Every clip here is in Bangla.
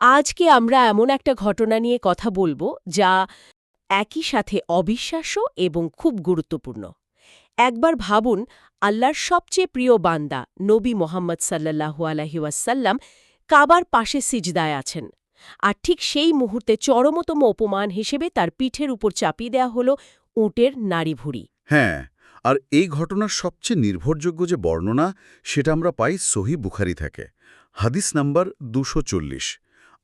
আজকে আমরা এমন একটা ঘটনা নিয়ে কথা বলব যা একই সাথে অবিশ্বাস্য এবং খুব গুরুত্বপূর্ণ। একবার ভাবুন, আল্লাহর সবচেয়ে প্রিয় বান্দা নবী মোহাম্মদ সাল্লাহু আলহিউসাল্লাম কাবার পাশে সিজদায় আছেন। আর ঠিক সেই মুহূর্তে চরমতম অপমান হিসেবে তার পিঠের উপর চাপিয়ে দেয়া হল উটের নাড়ি ভুড়ি হ্যাঁ আর এই ঘটনার সবচেয়ে নির্ভরযোগ্য যে বর্ণনা, সেটা আমরা পাই সহি বুখারি থেকে। হাদিস নাম্বার দুশো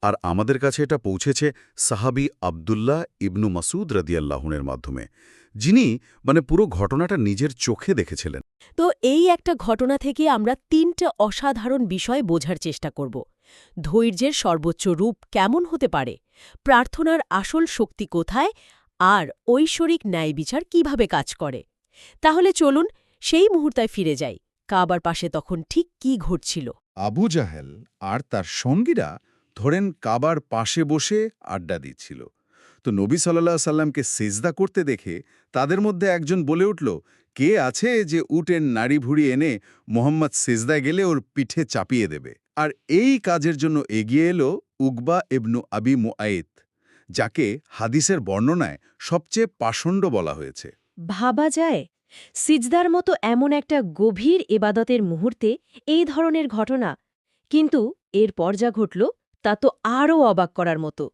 আর আমাদের কাছে এটা পৌঁছেছে সাহাবি আবদুল্লাহ ইবনু মাসুদ রাদিয়াল্লাহুনের মাধ্যমে। যিনি মানে পুরো ঘটনাটা নিজের চোখে দেখেছিলেন। তো এই একটা ঘটনা থেকে আমরা তিনটা অসাধারণ বিষয় বোঝার চেষ্টা করব। ধৈর্যের সর্বোচ্চ রূপ কেমন হতে পারে? প্রার্থনার আসল শক্তি কোথায়? আর ঐশ্বরিক ন্যায় বিচার কীভাবে কাজ করে? তাহলে চলুন সেই মুহূর্তায় ফিরে যাই। কাবার পাশে তখন ঠিক কি ঘটছিল? আবু জাহেল আর তার সঙ্গীরা ধরেন কাবার পাশে বসে আড্ডা দিচ্ছিল। তো নবী সাল্লাহ সাল্লামকে সেজদা করতে দেখে তাদের মধ্যে একজন বলে উঠল, কে আছে যে উটের নাড়ি ভুড়ি এনে মোহাম্মদ সেজদায় গেলে ওর পিঠে চাপিয়ে দেবে? আর এই কাজের জন্য এগিয়ে এলো উকবা এবনু আবি মুআইত, যাকে হাদিসের বর্ণনায় সবচেয়ে পাষণ্ড বলা হয়েছে। ভাবা যায়, সিজদার মতো এমন একটা গভীর এবাদতের মুহূর্তে এই ধরনের ঘটনা। কিন্তু এরপর যা ঘটল তা তো আরও অবাক করার মতো।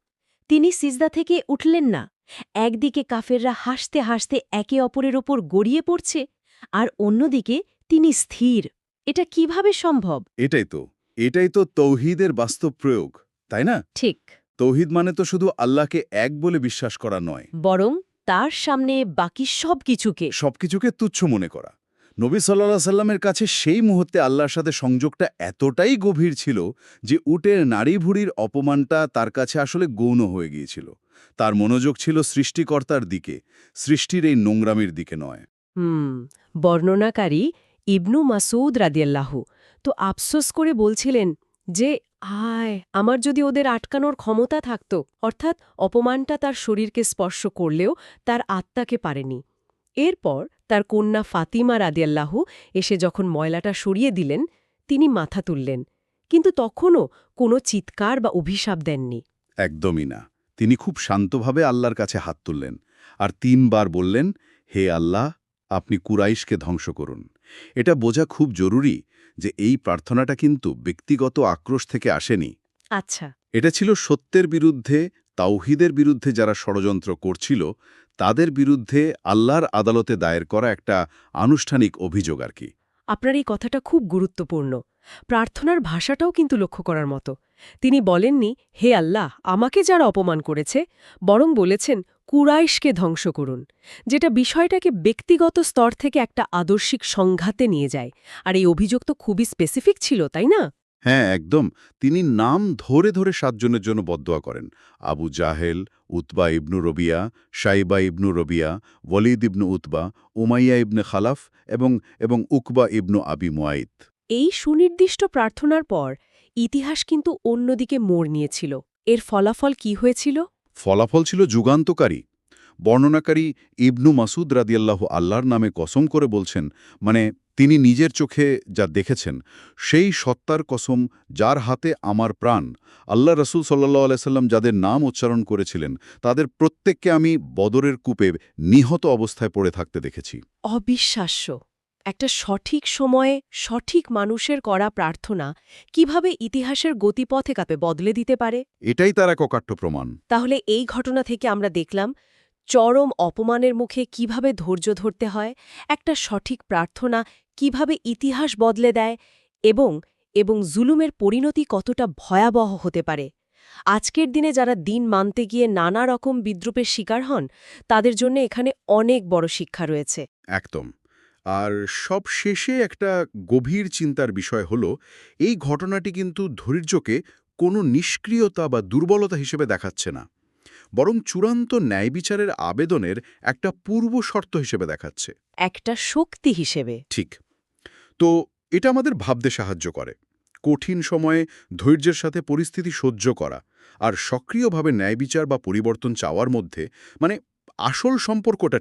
তিনি সিজদা থেকে উঠলেন না। একদিকে কাফেররা হাসতে হাসতে একে অপরের ওপর গড়িয়ে পড়ছে আর অন্যদিকে তিনি স্থির। এটা কীভাবে সম্ভব? এটাই তো। এটাই তো তৌহিদের বাস্তব প্রয়োগ তাই না? ঠিক। তৌহিদ মানে তো শুধু আল্লাহকে এক বলে বিশ্বাস করা নয়। বরং তার সামনে বাকি সব কিছুকে সবকিছুকে তুচ্ছ মনে করা। নবী সাল্লাহ সাল্লামের কাছে সেই মুহূর্তে আল্লাহর সাথে সংযোগটা এতটাই গভীর ছিল যে উটের নারী ভুড়ির অপমানটা তার কাছে আসলে গৌণ হয়ে গিয়েছিল। তার মনোযোগ ছিল সৃষ্টিকর্তার দিকে, সৃষ্টির এই নোংরামির দিকে নয়। হুম, বর্ণনাকারী ইবনু মাসুদ রাদিয়াল্লাহু, তো আফসোস করে বলছিলেন যে, আয়, আমার যদি ওদের আটকানোর ক্ষমতা থাকত, অর্থাৎ অপমানটা তার শরীরকে স্পর্শ করলেও তার আত্মাকে পারেনি। এরপর তার কন্যা ফাতিমা রাদিয়াল্লাহু এসে যখন ময়লাটা সরিয়ে দিলেন তিনি মাথা তুললেন কিন্তু তখনও কোনো চিৎকার বা অভিশাপ দেননি। একদমই না। তিনি খুব শান্তভাবে আল্লাহর কাছে হাত তুললেন আর তিনবার বললেন হে আল্লাহ আপনি কুরাইশকে ধ্বংস করুন। এটা বোঝা খুব জরুরি যে এই প্রার্থনাটা কিন্তু ব্যক্তিগত আক্রোশ থেকে আসেনি। আচ্ছা। এটা ছিল সত্যের বিরুদ্ধে তাওহিদের বিরুদ্ধে যারা ষড়যন্ত্র করছিল তাদের বিরুদ্ধে আল্লাহর আদালতে দায়ের করা একটা আনুষ্ঠানিক অভিযোগ আর কি। আপনার এই কথাটা খুব গুরুত্বপূর্ণ। প্রার্থনার ভাষাটাও কিন্তু লক্ষ্য করার মতো। তিনি বলেননি, হে আল্লাহ, আমাকে যারা অপমান করেছে, বরং বলেছেন, কুরাইশকে ধ্বংস করুন। যেটা বিষয়টাকে ব্যক্তিগত স্তর থেকে একটা আদর্শিক সংঘাতে নিয়ে যায়। আর এই অভিযোগ তো খুবই স্পেসিফিক ছিল, তাই না? হ্যাঁ একদম। তিনি নাম ধরে ধরে সাতজনের জন্য বদোয়া করেন। আবু জাহেল Utba ibn Rabia Shaiba ibn Rabia Walid ibn Utba Umayya ibn Khalaf এবং এবং উকবা ইবনু আবি মুয়াইত এই সুনির্দিষ্ট প্রার্থনার পর ইতিহাস কিন্তু অন্যদিকে মোড় নিয়েছিল। এর ফলাফল কি হয়েছিল? ফলাফল ছিল যুগান্তকারী। বর্ণনাকারী ইবনু মাসুদ রাদিয়াল্লাহু আল্লাহর নামে কসম করে বলছেন মানে তিনি নিজের চোখে যা দেখেছেন সেই সত্তার কসম যার হাতে আমার প্রাণ আল্লাহ রসুল সাল্লাহ আলাইসাল্লাম যাদের নাম উচ্চারণ করেছিলেন তাদের প্রত্যেককে আমি বদরের কূপে নিহত অবস্থায় পড়ে থাকতে দেখেছি। অবিশ্বাস্য। একটা সঠিক সময়ে সঠিক মানুষের করা প্রার্থনা কীভাবে ইতিহাসের গতিপথে কাপে বদলে দিতে পারে? এটাই তার এক অকাট্য প্রমাণ। তাহলে এই ঘটনা থেকে আমরা দেখলাম চরম অপমানের মুখে কীভাবে ধৈর্য ধরতে হয় একটা সঠিক প্রার্থনা কীভাবে ইতিহাস বদলে দেয় এবং এবং জুলুমের পরিণতি কতটা ভয়াবহ হতে পারে? আজকের দিনে যারা দিন মানতে গিয়ে নানা রকম বিদ্রুপের শিকার হন তাদের জন্য এখানে অনেক বড় শিক্ষা রয়েছে। একদম। আর সব শেষে একটা গভীর চিন্তার বিষয় হল এই ঘটনাটি কিন্তু ধৈর্যকে কোনো নিষ্ক্রিয়তা বা দুর্বলতা হিসেবে দেখাচ্ছে না। বরং চূড়ান্ত ন্যায় বিচারের আবেদনের একটা পূর্ব শর্ত হিসেবে দেখাচ্ছে। একটা শক্তি হিসেবে। ঠিক। তো এটা আমাদের ভাবতে সাহায্য করে। কঠিন সময়ে ধৈর্যের সাথে পরিস্থিতি সহ্য করা আর সক্রিয়ভাবে ন্যায় বিচার বা পরিবর্তন চাওয়ার মধ্যে মানে আসল সম্পর্কটা